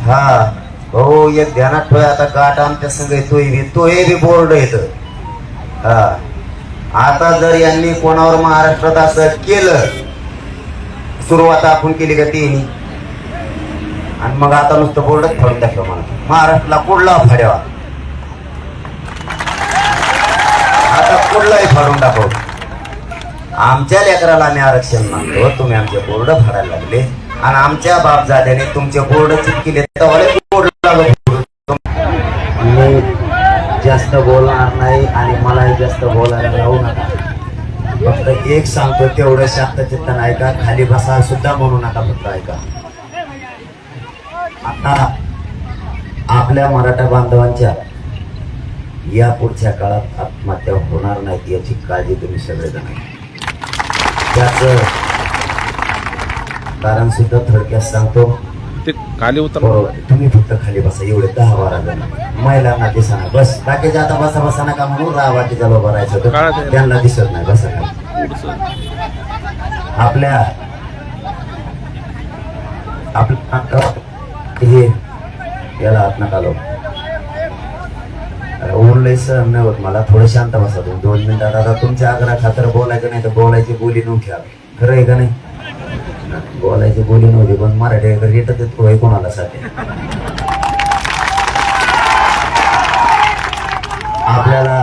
हा. हो एक ध्यानात ठेव आता गाठ आमच्या संघ येतोय बी तोही बी बोर्ड येत हा. आता जर यांनी कोणावर महाराष्ट्रात असं केलं सुरुवात आपण केली का तिने आणि मग आता नुसतं बोर्डच फाडून टाकलं मला. महाराष्ट्राला कुठला फाड्यावा? आता कुठलाही फाडून दाखव आमच्या लेकराला आम्ही आरक्षण मागतो तुम्ही आमचे बोर्ड फाडायला लागले. आणि आमच्या बाप झाल्याने तुमचे बोर्ड चिटकिले तर मी जास्त बोलणार नाही आणि मलाही जास्त बोलायला लावू नका. फक्त एक सांगतो तेवढं शांत चित्तन ऐका खाली बसा सुद्धा म्हणू नका फक्त ऐका. आता आपल्या मराठा बांधवांच्या या पुढच्या काळात आत्महत्या होणार नाहीत याची काळजी तुम्ही सगळेजण जण त्याचं कारण सुद्धा थोडक्यात सांगतो. ते खाली उतर. तुम्ही फक्त खाली बसा एवढे दहा बारा जण. महिलांना दिसणार बस. बाकीचे आता बसा बसा नका म्हणून राहा बाकीचा उभं राहायचं. त्यांना दिसत नाही. बसा खाली. आपल्या आपल्या हे याला हात नका सहन नाही होत मला. थोडं शांत बसा तुम्ही. दोन मिनिटात आता तुमच्या आग्रह खातर बोलायचं नाही तर बोलायची बोली नव्हती खरं आहे का नाही? बोलायची बोली नव्हती पण मराठी रेटच येतो आहे कोणाला साठी आपल्याला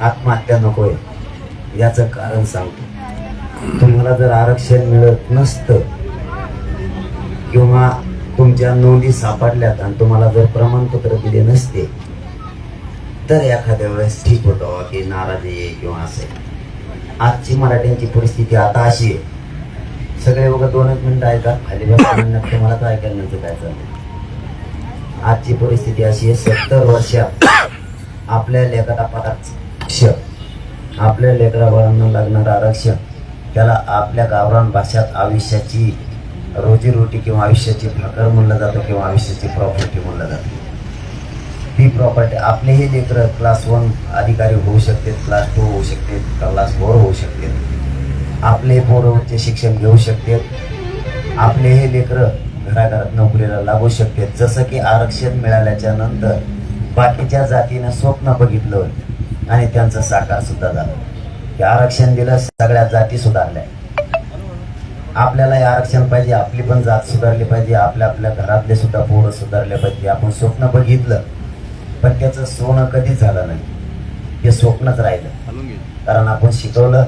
आत्महत्या नकोय याचं कारण सांगतो. तुम्हाला जर आरक्षण मिळत नसतं किंवा तुमच्या नोंदी सापडल्यात आणि तुम्हाला जर प्रमाणपत्र दिले नसते तर एखाद्या वेळेस ठीक होतं की नाराजी आहे किंवा असे आजची मराठ्यांची परिस्थिती आता अशी आहे. सगळे बघा दोनच मिनिटं ऐका. अलिबाग तुम्हाला काय ऐकायला नव्हतं काय चाललं आजची परिस्थिती अशी आहे सत्तर वर्षात आपल्या लेकरा आपल्या लेकरा बाळांना लागणारं आरक्षण त्याला आपल्या गावरान भाषात आयुष्याची रोजीरोटी किंवा आयुष्याची भाकर म्हणलं जातं किंवा आयुष्याची प्रॉपर्टी म्हणलं जातं. ती प्रॉपर्टी आपले हे लेकरं क्लास वन अधिकारी होऊ शकते क्लास टू होऊ शकते क्लास फोर होऊ शकते. आपले पोरं उच्च शिक्षण घेऊ शकते आपले हे लेकरं घराघरात नोकरीला लागू शकते जसं की आरक्षण मिळाल्याच्या नंतर बाकीच्या जातीनं स्वप्न बघितलं होतं. आणि त्यांचं साकार सुद्धा झालं. की आरक्षण दिलं सगळ्या जाती सुधारल्या. आपल्याला हे आरक्षण पाहिजे आपली पण जात सुधारली पाहिजे आपल्या आपल्या घरातले सुद्धा पोरं सुधारले पाहिजे. आपण स्वप्न बघितलं पण त्याचं सोनं कधीच झालं नाही. ते स्वप्नच राहिलं. कारण आपण शिकवलं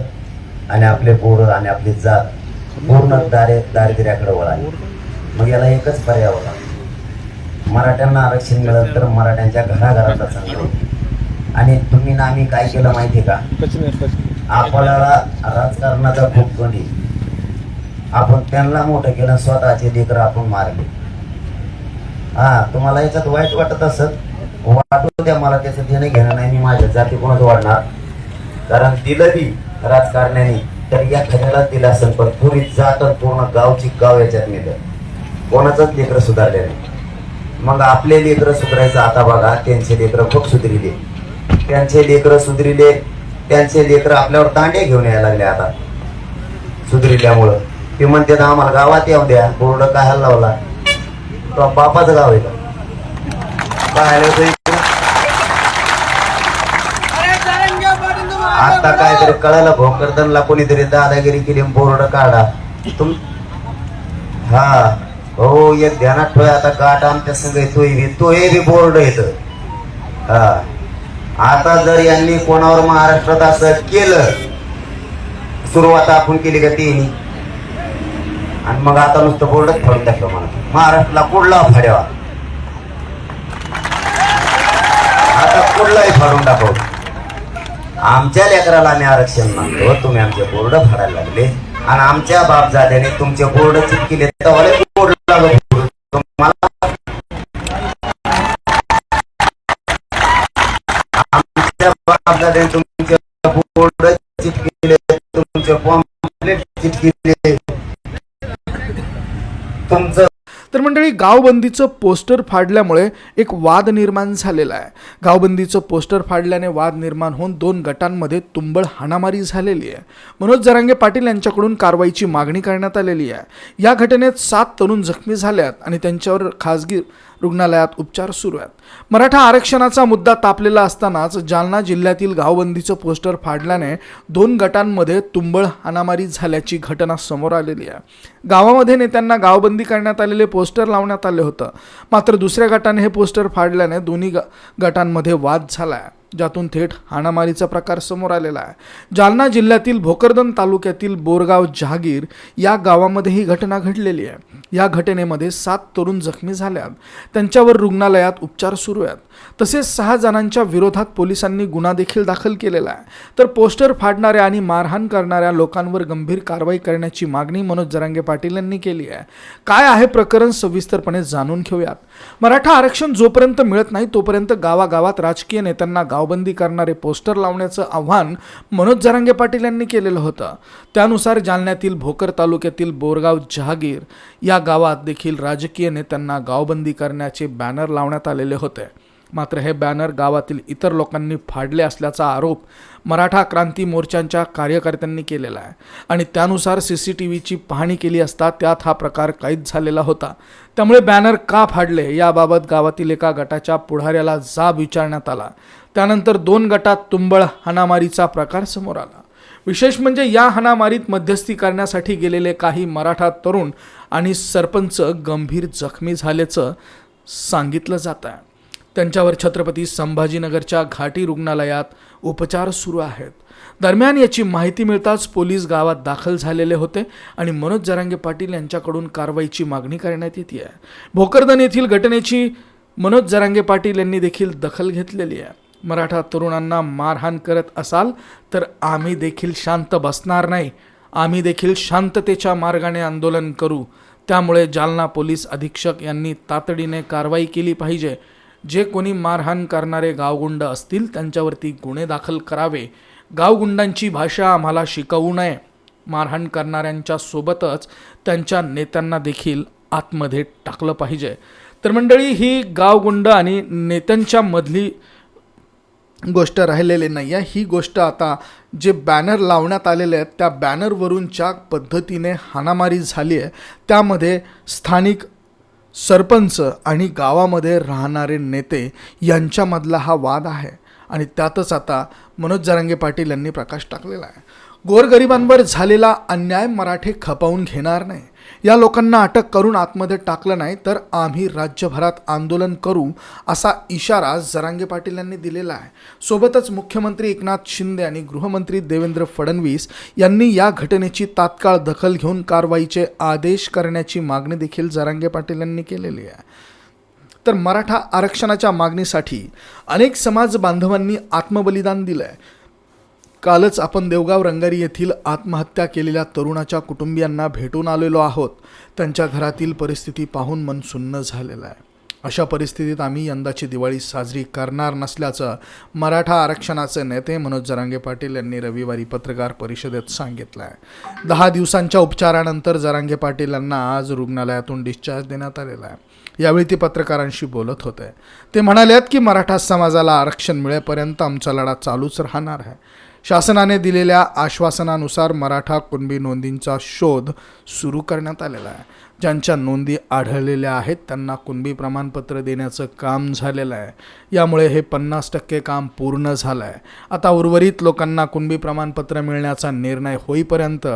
आणि आपले पोरं आणि आपली जात पूर्ण दारे दारिद्र्याकडे वळाली. मग याला एकच पर्याय होता. मराठ्यांना आरक्षण मिळालं तर मराठ्यांच्या घराघरातला चांगलं होईल आणि तुम्ही ना आम्ही काय केलं माहिती का? आपल्याला राजकारणाचा खूप कधी आपण त्यांना मोठं केलं स्वतःचे लेकर आपण मारले. हा तुम्हाला याच्यात वाईट वाटत असत वाटू द्या मला त्याचं देणं घेणं नाही मी माझ्या जाती कोणाच वाढणार? कारण दिलं बी राजकारण्याने तर या खऱ्यालाच दिला असेल पण पुरी जात तर पूर्ण गावची गाव याच्यात नेलं. कोणाचंच लेकरं सुधारले नाही. मग आपले लेकरं सुधारायचं आता बघा त्यांचे लेकरं खूप सुधरिले. त्यांचे लेकरं सुधरिले त्यांचे लेकरं आपल्यावर तांडे घेऊन यायला लागले आता. सुधरिल्यामुळं. ते म्हणते ना आम्हाला गावात येऊ द्या बोर्ड काय लावला? तो बापाचं गाव आहे का? पाहायला आलं होतं इकडं? आता काहीतरी कळालं भोकरदनला कोणीतरी दादागिरी केली बोर्ड काढा. तुम हा. हो एक ध्यानात ठेव आता गाठ आमच्या संघ तो बी बी बोर्ड येत हा. आता जर यांनी कोणावर महाराष्ट्रात असं केलं सुरुवात आपण केली का तिने? आणि मग आता नुसतं बोर्डच फाडून टाकलं मला. महाराष्ट्राला कुठला फाड्यावा? आता कुठलाही फाडून दाखव आमच्या लेकराला आम्ही आरक्षण मागतो. तुम्ही आमचे बोर्ड फाडायला लागले. आणि आमच्या बाप जात्याने तुमचे बोर्ड चिटकिले तर बोर्ड तुम्हाला आमच्या बाप जात्याने तुमचे बोर्ड चिटकिले तुमचे पॉम्पलेट चिटकिले तुमचं तर मंडळी गावबंदीचं पोस्टर फाडल्यामुळे एक वाद निर्माण झालेला आहे. गावबंदीचं पोस्टर फाडल्याने वाद निर्माण होऊन दोन गटांमध्ये तुंबळ हाणामारी झालेली आहे. मनोज जरांगे पाटील यांच्याकडून कारवाईची मागणी करण्यात आलेली आहे. या घटनेत सात तरुण जखमी झाल्यात आणि त्यांच्यावर खासगी रुग्णालयात उपचार सुरू आहेत. मराठा आरक्षणाचा मुद्दा तापलेला असतानाच जालना जिल्ह्यातील गावबंदीचं पोस्टर फाडल्याने दोन गटांमध्ये तुंबळ हाणामारी झाल्याची घटना समोर आलेली आहे. गावामध्ये नेत्यांना गावबंदी करण्यात आलेले पोस्टर लावण्यात आले होतं. मात्र दुसऱ्या गटाने हे पोस्टर फाडल्याने दोन्ही ग गटांमध्ये वाद झाला आहे. ज्यातून थेट हाणामारीचा प्रकार समोर आलेला आहे. जालना जिल्ह्यातील भोकरदन तालुक्यातील बोरगाव जहागीर या गावामध्ये ही घटना घडलेली आहे. या घटनेमध्ये सात तरुण जखमी झाल्यात. त्यांच्यावर रुग्णालयात उपचार सुरू आहेत. तसेच सहा जणांच्या विरोधात पोलिसांनी गुन्हा देखील दाखल केलेला आहे. तर पोस्टर फाडणाऱ्या आणि मारहाण करणाऱ्या लोकांवर गंभीर कारवाई करण्याची मागणी मनोज जरांगे पाटील यांनी केली आहे. काय आहे प्रकरण सविस्तरपणे जाणून घेऊयात. मराठा आरक्षण जोपर्यंत मिळत नाही तोपर्यंत गावागावात राजकीय नेत्यांना गावबंदी करणारे पोस्टर लावण्याचं आव्हान मनोज जरांगे पाटील यांनी केलेलं होतं. त्यानुसार जालन्यातील भोकर तालुक्यातील बोरगाव जहागीर या गावात देखील राजकीय नेत्यांना गावबंदी करण्याचे बॅनर लावण्यात आलेले होते. मात्र हे बॅनर गावातील इतर लोकांनी फाडले असल्याचा आरोप मराठा क्रांती मोर्चांच्या कार्यकर्त्यांनी केलेला आहे. आणि त्यानुसार सी सी टी व्हीची पाहणी केली असता त्यात हा प्रकार कैद झालेला होता. त्यामुळे बॅनर का फाडले याबाबत गावातील एका गटाच्या पुढाऱ्याला जाब विचारण्यात आला. त्यानंतर दोन गटात तुंबळ हाणामारीचा प्रकार समोर आला. विशेष म्हणजे या हाणामारीत मध्यस्थी करण्यासाठी गेलेले काही मराठा तरुण आणि सरपंच गंभीर जखमी झाल्याचं सांगितलं जात आहे. त्यांच्यावर छत्रपती संभाजीनगरच्या घाटी रुग्णालयात उपचार सुरू आहेत. दरम्यान याची माहिती मिळताच पोलीस गावात दाखल झालेले होते आणि मनोज जरांगे पाटील यांच्याकडून कारवाईची मागणी करण्यात येते आहे. भोकरदन येथील घटनेची मनोज जरांगे पाटील यांनी देखील दखल घेतलेली आहे. मराठा तरुणांना मारहाण करत असाल तर आम्ही देखील शांत बसणार नाही. आम्ही देखील शांततेच्या मार्गाने आंदोलन करू. त्यामुळे जालना पोलीस अधीक्षक यांनी तातडीने कारवाई केली पाहिजे. जे कोणी मारहाण करणारे गावगुंड असतील त्यांच्यावरती गुन्हे दाखल करावे. गावगुंडांची भाषा आम्हाला शिकवू नये. मारहाण करणाऱ्यांच्या सोबतच त्यांच्या नेत्यांना देखील आतमध्ये टाकलं पाहिजे. तर मंडळी ही गावगुंड आणि नेत्यांच्या मधली गोष्ट राहिलेली नाही आहे ही गोष्ट आता जे बॅनर लावण्यात आलेले आहेत त्या बॅनरवरून ज्या पद्धतीने हाणामारी झाली आहे त्यामध्ये स्थानिक सरपंच आणि गावामध्ये राहणारे नेते यांच्यामधला हा वाद आहे. आणि त्यातच आता मनोज जरांगे पाटील यांनी प्रकाश टाकलेला आहे. गोरगरिबांवर झालेला अन्याय मराठे खपवून घेणार नाही. या लोकांना अटक करून आतमध्ये टाकलं नाही तर आम्ही राज्यभरात आंदोलन करू असा इशारा जरांगे पाटील यांनी दिलेला आहे. सोबतच मुख्यमंत्री एकनाथ शिंदे आणि गृहमंत्री देवेंद्र फडणवीस यांनी या घटनेची तात्काळ दखल घेऊन कारवाईचे आदेश करण्याची मागणी देखील जरांगे पाटील यांनी केलेली आहे. तर मराठा आरक्षणाच्या मागणीसाठी अनेक समाज बांधवांनी आत्मबलिदान दिलं आहे कालच आपण देवगाव रंगारी येथील आत्महत्या केलेल्या तरुणाच्या कुटुंबियांना भेटून आलेलो आहोत. त्यांच्या घरातील परिस्थिती पाहून मन सुन्न झालेलं आहे. अशा परिस्थितीत आम्ही यंदाची दिवाळी साजरी करणार नसल्याचं मराठा आरक्षणाचे नेते मनोज जरांगे पाटील यांनी रविवारी पत्रकार परिषदेत सांगितलं आहे. दहा दिवसांच्या उपचारानंतर जरांगे पाटील यांना आज रुग्णालयातून डिस्चार्ज देण्यात आलेला आहे. यावेळी ते पत्रकारांशी बोलत होते. ते म्हणालेत की मराठा समाजाला आरक्षण मिळेपर्यंत आमचा लढा चालूच राहणार आहे. शासनाने दिलेल्या आश्वासनानुसार मराठा कुणबी नोंदींचा शोध सुरू करण्यात आलेला आहे. ज्यांच्या नोंदी आढळलेल्या आहेत त्यांना कुणबी प्रमाणपत्र देण्याचं काम झालेलं आहे. यामुळे हे पन्नास टक्के काम पूर्ण झालं आहे आता उर्वरित लोकांना कुणबी प्रमाणपत्र मिळण्याचा निर्णय होईपर्यंत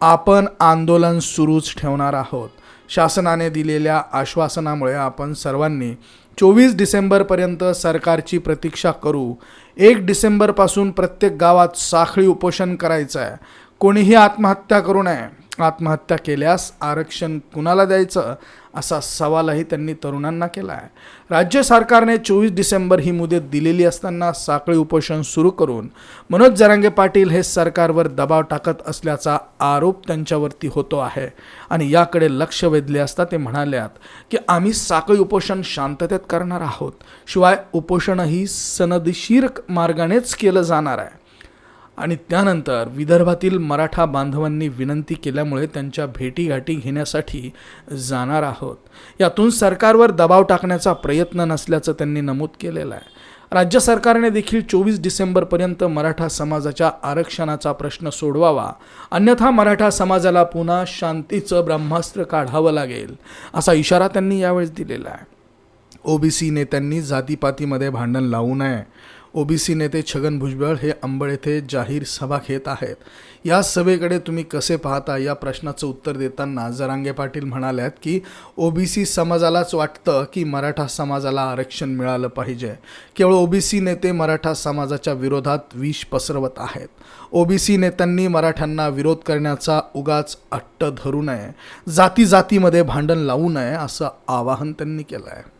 आपण आंदोलन सुरूच ठेवणार आहोत. शासनाने दिलेल्या आश्वासनामुळे आपण सर्वांनी चोवीस डिसेंबरपर्यंत सरकारची प्रतीक्षा करू. एक डिसेंबरपासून प्रत्येक गावात साखळी उपोषण करायचं आहे. कोणीही आत्महत्या करू नये. आत्महत्या केल्यास आरक्षण कुणाला द्यायचं? असा सवालही त्यांनी तरुणांना केला आहे. राज्य सरकारने चोवीस डिसेंबर ही मुदत दिलेली असताना साखळी उपोषण सुरू करून मनोज जरांगे पाटील हे सरकारवर दबाव टाकत असल्याचा आरोप त्यांच्यावरती होतो आहे. आणि याकडे लक्ष वेधले असता ते म्हणाल्यात की आम्ही साखळी उपोषण शांततेत करणार आहोत. शिवाय उपोषणही सनदशीर मार्गानेच केलं जाणार आहे. आणि त्यानंतर विदर्भातील मराठा बांधवांनी विनंती केल्यामुळे त्यांच्या भेटीगाठी घेण्यासाठी जाणार आहोत. यातून सरकारवर दबाव टाकण्याचा प्रयत्न नसल्याचं त्यांनी नमूद केलेलं आहे. राज्य सरकारने देखील चोवीस डिसेंबरपर्यंत मराठा समाजाच्या आरक्षणाचा प्रश्न सोडवावा. अन्यथा मराठा समाजाला पुन्हा शांतीचं ब्रह्मास्त्र काढावं लागेल असा इशारा त्यांनी यावेळेस दिलेला आहे. ओबीसी नेत्यांनी जातीपातीमध्ये भांडण लावू नये. ओबीसी नेते छगन भुजबळ हे अंबड येथे जाहीर सभा घेत आहेत. या सभेकडे तुम्ही कसे पाहता? या प्रश्नाचं उत्तर देताना जरांगे पाटील म्हणाल्यात की ओबीसी समाजालाच वाटतं की मराठा समाजाला आरक्षण मिळालं पाहिजे. केवळ ओबीसी नेते मराठा समाजाच्या विरोधात विष पसरवत आहेत. ओबीसी नेत्यांनी मराठ्यांना विरोध करण्याचा उगाच अट्ट धरू नये. जाती जातीमध्ये भांडण लावू नये असं आवाहन त्यांनी केलं आहे